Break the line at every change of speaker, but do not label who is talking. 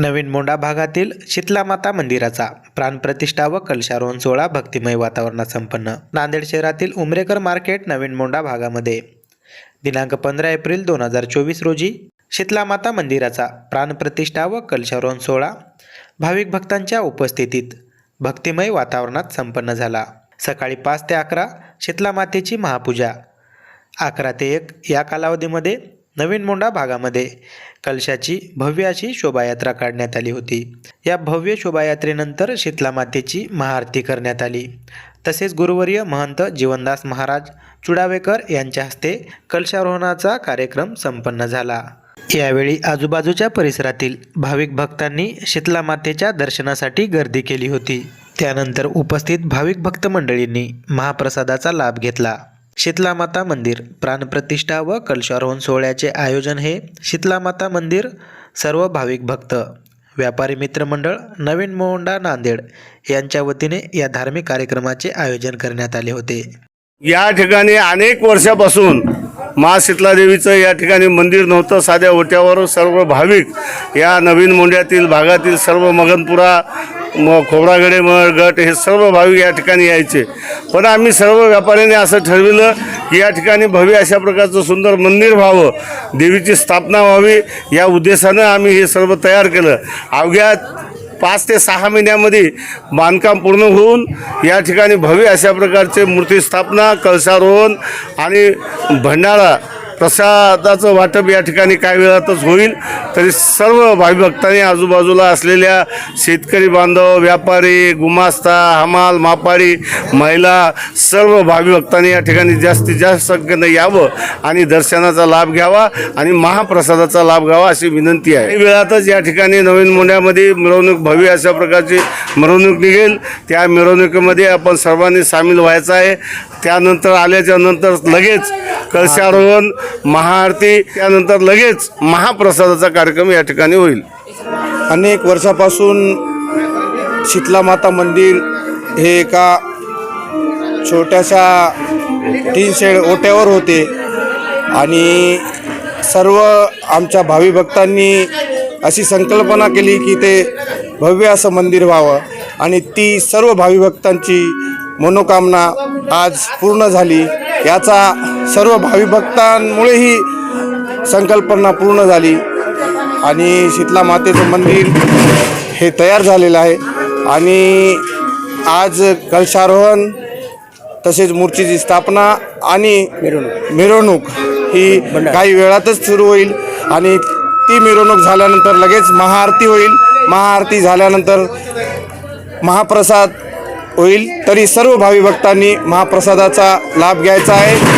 नवीन मोंडा भागातील शीतलामाता मंदिराचा प्राणप्रतिष्ठा व कलशारोहण सोहळा भक्तिमय वातावरणात संपन्न. नांदेड शहरातील उमरेकर मार्केट नवीन मोंडा भागामध्ये. दिनांक पंधरा एप्रिल दोन हजार चोवीस रोजी शीतलामाता मंदिराचा प्राणप्रतिष्ठा व कलशारोहण सोहळा भाविक भक्तांच्या उपस्थितीत भक्तिमय वातावरणात संपन्न झाला. सकाळी पाच ते अकरा शीतलामातेची महापूजा. अकरा ते एक या कालावधीमध्ये नवीन मोंडा भागामध्ये कलशाची भव्य अशी शोभायात्रा काढण्यात आली होती. या भव्य शोभायात्रेनंतर शीतला मातेची महाआरती करण्यात आली. तसेच गुरुवर्य महंत जीवनदास महाराज चुडावेकर यांच्या हस्ते कलशारोहणाचा कार्यक्रम संपन्न झाला. यावेळी आजूबाजूच्या परिसरातील भाविक भक्तांनी शीतला मातेच्या दर्शनासाठी गर्दी केली होती. त्यानंतर उपस्थित भाविक भक्त मंडळींनी महाप्रसादाचा लाभ घेतला. शीतलामाता मंदिर प्राणप्रतिष्ठा व कलशारोहण सोहळ्याचे आयोजन हे शीतलामाता मंदिर सर्व भाविक भक्त व्यापारी मित्रमंडळ नवीन मोहंडा नांदेड यांच्या वतीने या धार्मिक कार्यक्रमाचे आयोजन करण्यात आले होते.
या ठिकाणी अनेक वर्षापासून मा शीतलादेवीचं या ठिकाणी मंदिर नव्हतं. साध्या ओट्यावर सर्व भाविक या नवीन मोंड्यातील भागातील सर्व मगनपुरा मग खोबरागडे मळ गट हे सर्व भाविक या ठिकाणी यायचे. पण आम्ही सर्व व्यापाऱ्यांनी असं ठरविलं की या ठिकाणी भव्य अशा प्रकारचं सुंदर मंदिर व्हावं. देवीची स्थापना व्हावी या उद्देशानं आम्ही हे सर्व तयार केलं. अवघ्या पाच ते सहा महिन्यामध्ये बांधकाम पूर्ण होऊन या ठिकाणी भव्य अशा प्रकारचे मूर्ती स्थापना कळसारोहण आणि भंडारा प्रसादाचं वाटप या ठिकाणी काही वेळातच होईल. तरी सर्व भाविभक्तांनी आजूबाजूला असलेल्या शेतकरी बांधव व्यापारी गुमास्ता हमाल मापाडी महिला सर्व भाविभक्तांनी या ठिकाणी जास्तीत जास्त संख्येनं यावं आणि दर्शनाचा लाभ घ्यावा आणि महाप्रसादाचा लाभ घ्यावा अशी विनंती आहे. वेळातच या ठिकाणी नवीन मोंढ्यामध्ये मिरवणूक भव्य अशा प्रकारची मिरवणूक निघेल. त्या मिरवणुकीमध्ये आपण सर्वांनी सामील व्हायचं आहे. त्यानंतर आल्याच्यानंतर लगेच कलशारोहण महाआरती त्यानंतर लगेच महाप्रसादाचा कार्यक्रम या ठिकाणी होईल.
अनेक वर्षापासून शीतला माता मंदिर हे एका छोट्याशा तीन शेड ओट्यावर होते आणि सर्व आमच्या भावी भक्तांनी अशी संकल्पना केली की ते भव्य असं मंदिर व्हावं आणि ती सर्व भावी भक्तांची मनोकामना आज पूर्ण झाली. याचा सर्व भावी भक्तांमुळे ही संकल्पना पूर्ण झाली आणि शीतला मातेचं मंदिर हे तयार झालेलं आहे. आणि आज कलशारोहण तसेच मूर्तीची स्थापना आणि मिरवणूक. मिरवणूक ही काही वेळातच सुरू होईल आणि ती मिरवणूक झाल्यानंतर लगेच महाआरती होईल. महाआरती झाल्यानंतर महाप्रसाद होईल. तरी सर्व भावी भक्तांनी महाप्रसादाचा लाभ घ्यायचा आहे.